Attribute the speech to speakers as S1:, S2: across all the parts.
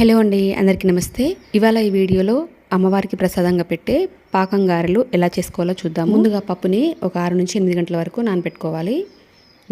S1: Hello అండి అందరికీ నమస్తే. ఇవాళ ఈ వీడియోలో అమ్మవారికి ప్రసాదంగా పెట్టే పాకం గారెలు ఎలా చేసుకోవాలో చూద్దాం ముందుగా పప్పుని ఒక ఆరు నుంచి ఎనిమిది గంటల వరకు నానబెట్టుకోవాలి.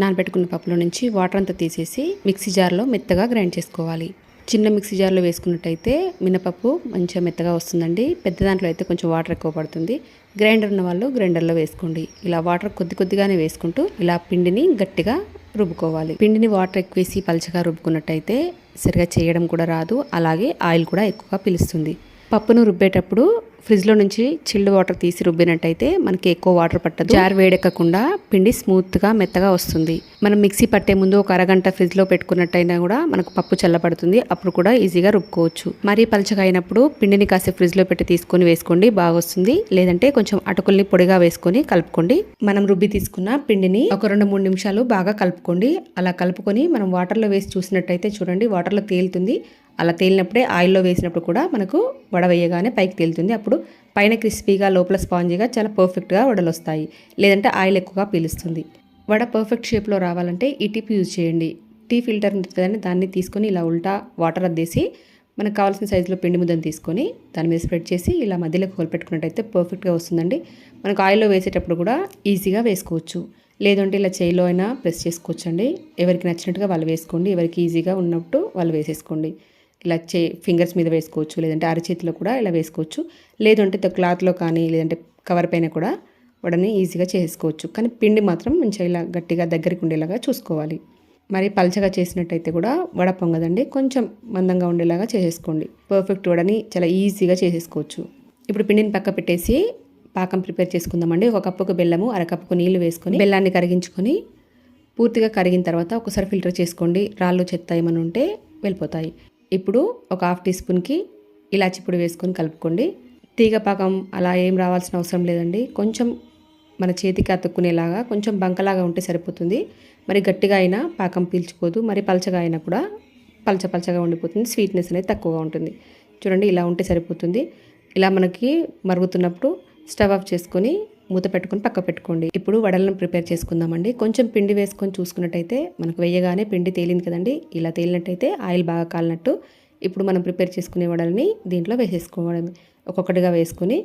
S1: నానబెట్టుకున్న పప్పులో నుంచి వాటర్ అంతా తీసేసి మిక్సీ జార్లో మెత్తగా గ్రైండ్ చేసుకోవాలి. చిన్న మిక్సీ జార్లో వేసుకున్నట్టయితే మినపప్పు మంచిగా మెత్తగా వస్తుందండి. పెద్ద దాంట్లో అయితే కొంచెం వాటర్ ఎక్కువ పడుతుంది. గ్రైండర్ ఉన్న వాళ్ళు గ్రైండర్లో వేసుకోండి. ఇలా వాటర్ కొద్ది కొద్దిగానే వేసుకుంటూ ఇలా పిండిని గట్టిగా రుబ్బుకోవాలి. పిండిని వాటర్ ఎక్కువేసి పలచగా రుబ్బుకున్నట్టయితే సరిగా చేయడం కూడా రాదు. అలాగే ఆయిల్ కూడా ఎక్కువగా పిలుస్తుంది. పప్పును రుబ్బేటప్పుడు ఫ్రిడ్జ్లో నుంచి చిల్డ్ వాటర్ తీసి రుబ్బినట్టయితే మనకి ఎక్కువ వాటర్ పట్టదు. జార్ వేడెక్కకుండా పిండి స్మూత్గా మెత్తగా వస్తుంది. మనం మిక్సీ పట్టే ముందు ఒక అరగంట ఫ్రిడ్జ్లో పెట్టుకున్నట్టయినా కూడా మనకు పప్పు చల్లబడుతుంది. అప్పుడు కూడా ఈజీగా రుబ్బుకోవచ్చు. మరీ పలచగా అయినప్పుడు పిండిని కాసేపు ఫ్రిడ్జ్లో పెట్టి తీసుకొని వేసుకోండి బాగా వస్తుంది లేదంటే కొంచెం అటుకుల్ని పొడిగా వేసుకొని కలుపుకోండి. మనం రుబ్బి తీసుకున్న పిండిని ఒక రెండు మూడు నిమిషాలు బాగా కలుపుకోండి. అలా కలుపుకొని మనం వాటర్లో వేసి చూసినట్టయితే చూడండి వాటర్లో తేలుతుంది. అలా తేలినప్పుడే ఆయిల్లో వేసినప్పుడు కూడా మనకు వడ వేయగానే పైకి తేలుతుంది. అప్పుడు పైన క్రిస్పీగా లోపల స్పాంజీగా చాలా పర్ఫెక్ట్గా వడలు వస్తాయి. లేదంటే ఆయిల్ ఎక్కువగా పీలుస్తుంది. వడ పర్ఫెక్ట్ షేప్లో రావాలంటే ఈ టిప్ యూజ్ చేయండి. టీ ఫిల్టర్ ఉంటుంది దాన్ని తీసుకొని ఇలా ఉల్టా వాటర్ అద్దేసి మనకు కావాల్సిన సైజులో పిండి ముద్దను తీసుకొని దాని మీద స్ప్రెడ్ చేసి ఇలా మధ్యలో హోల్ పెట్టుకున్నట్టయితే పర్ఫెక్ట్గా వస్తుందండి. మనకు ఆయిల్లో వేసేటప్పుడు కూడా ఈజీగా వేసుకోవచ్చు. లేదంటే ఇలా చేయిలో అయినా ప్రెస్ చేసుకోవచ్చండి. ఎవరికి నచ్చినట్టుగా వాళ్ళు వేసుకోండి. ఎవరికి ఈజీగా ఉన్నట్టు వాళ్ళు వేసేసుకోండి. ఇలా చే ఫింగర్స్ మీద వేసుకోవచ్చు లేదంటే అరచేతిలో కూడా ఇలా వేసుకోవచ్చు. లేదంటే క్లాత్లో కానీ లేదంటే కవర్ పైన కూడా వడని ఈజీగా చేసుకోవచ్చు. కానీ పిండి మాత్రం మంచిగా ఇలా గట్టిగా దగ్గరికి ఉండేలాగా చూసుకోవాలి. మరి పలచగా చేసినట్టయితే కూడా వడ పొంగదండి. కొంచెం మందంగా ఉండేలాగా చేసేసుకోండి. పర్ఫెక్ట్ వడని చాలా ఈజీగా చేసేసుకోవచ్చు. ఇప్పుడు పిండిని పక్క పెట్టేసి పాకం ప్రిపేర్ చేసుకుందామండి. ఒక కప్పుకు బెల్లము అరకప్పుకు నీళ్ళు వేసుకొని బెల్లాన్ని కరిగించుకొని పూర్తిగా కరిగిన తర్వాత ఒకసారి ఫిల్టర్ చేసుకోండి. రాళ్ళు చెత్త ఏమైనా ఉంటే వెళ్ళిపోతాయి. ఇప్పుడు ఒక హాఫ్ టీ స్పూన్కి ఇలాచి పొడి వేసుకొని కలుపుకోండి. తీగ పాకం అలా ఏం రావాల్సిన అవసరం లేదండి. కొంచెం మన చేతికి అతుక్కునేలాగా కొంచెం బంకలాగా ఉంటే సరిపోతుంది. మరి గట్టిగా అయినా పాకం పీల్చుకోదు. మరి పలచగా అయినా కూడా పలచ పలచగా ఉండిపోతుంది. స్వీట్నెస్ అనేది తక్కువగా ఉంటుంది. చూడండి ఇలా ఉంటే సరిపోతుంది. ఇలా మనకి మరుగుతున్నప్పుడు స్టవ్ ఆఫ్ చేసుకొని మూత పెట్టుకొని పక్క పెట్టుకోండి. ఇప్పుడు వడలను ప్రిపేర్ చేసుకుందామండి. కొంచెం పిండి వేసుకొని చూసుకున్నట్టయితే మనకు వేయగానే పిండి తేలింది కదండి. ఇలా తేలినట్టయితే ఆయిల్ బాగా కాలినట్టు ఇప్పుడు మనం ప్రిపేర్ చేసుకునే వడల్ని దీంట్లో వేసేసుకోవడం ఒక్కొక్కటిగా వేసుకొని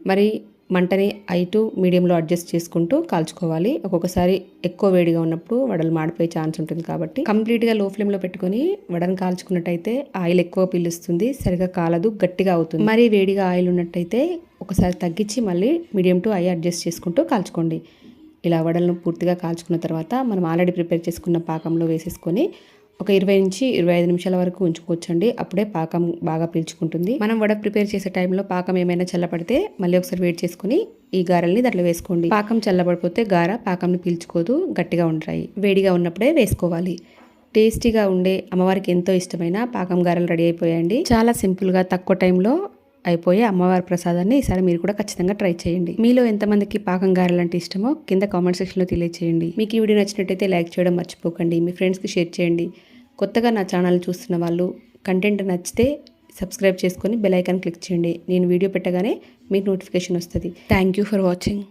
S1: మరి మంటని ఐటు మీడియంలో అడ్జస్ట్ చేసుకుంటూ కాల్చుకోవాలి. ఒక్కొక్కసారి ఎక్కువ వేడిగా ఉన్నప్పుడు వడలు మాడిపోయే ఛాన్స్ ఉంటుంది కాబట్టి కంప్లీట్గా లో ఫ్లేమ్లో పెట్టుకొని వడను కాల్చుకున్నట్టయితే ఆయిల్ ఎక్కువ పీలుస్తుంది. సరిగా కాలదు గట్టిగా అవుతుంది. మరి వేడిగా ఆయిల్ ఉన్నట్టయితే ఒకసారి తగ్గించి మళ్ళీ మీడియం టు ఐ అడ్జస్ట్ చేసుకుంటూ కాల్చుకోండి. ఇలా వడలను పూర్తిగా కాల్చుకున్న తర్వాత మనం ఆల్రెడీ ప్రిపేర్ చేసుకున్న పాకంలో వేసేసుకొని ఒక ఇరవై నుంచి ఇరవై ఐదు నిమిషాల వరకు ఉంచుకోవచ్చండి. అప్పుడే పాకం బాగా పీల్చుకుంటుంది. మనం వడ ప్రిపేర్ చేసే టైంలో పాకం ఏమైనా చల్లబడితే మళ్ళీ ఒకసారి వేడి చేసుకుని ఈ గారెల్ని దాంట్లో వేసుకోండి. పాకం చల్లబడిపోతే గార పాకంని పీల్చుకోదు గట్టిగా ఉంటాయి. వేడిగా ఉన్నప్పుడే వేసుకోవాలి. టేస్టీగా ఉండే అమ్మవారికి ఎంతో ఇష్టమైన పాకం గారెలు రెడీ అయిపోయాయండి. చాలా సింపుల్గా తక్కువ టైంలో అయిపోయే అమ్మవారి ప్రసాదాన్ని ఈసారి మీరు కూడా ఖచ్చితంగా ట్రై చేయండి. మీలో ఎంతమందికి పాకం గారెలంటే ఇష్టమో కింద కామెంట్ సెక్షన్లో తెలియచేయండి. మీకు ఈ వీడియో నచ్చినట్టయితే లైక్ చేయడం మర్చిపోకండి. మీ ఫ్రెండ్స్కి షేర్ చేయండి. కొత్తగా నా ఛానల్ చూస్తున్న వాళ్ళు కంటెంట్ నచ్చితే సబ్స్క్రైబ్ చేసుకొని బెల్ ఐకాన్ క్లిక్ చేయండి. నేను వీడియో పెట్టగానే మీకు నోటిఫికేషన్ వస్తుంది. Thank you for watching.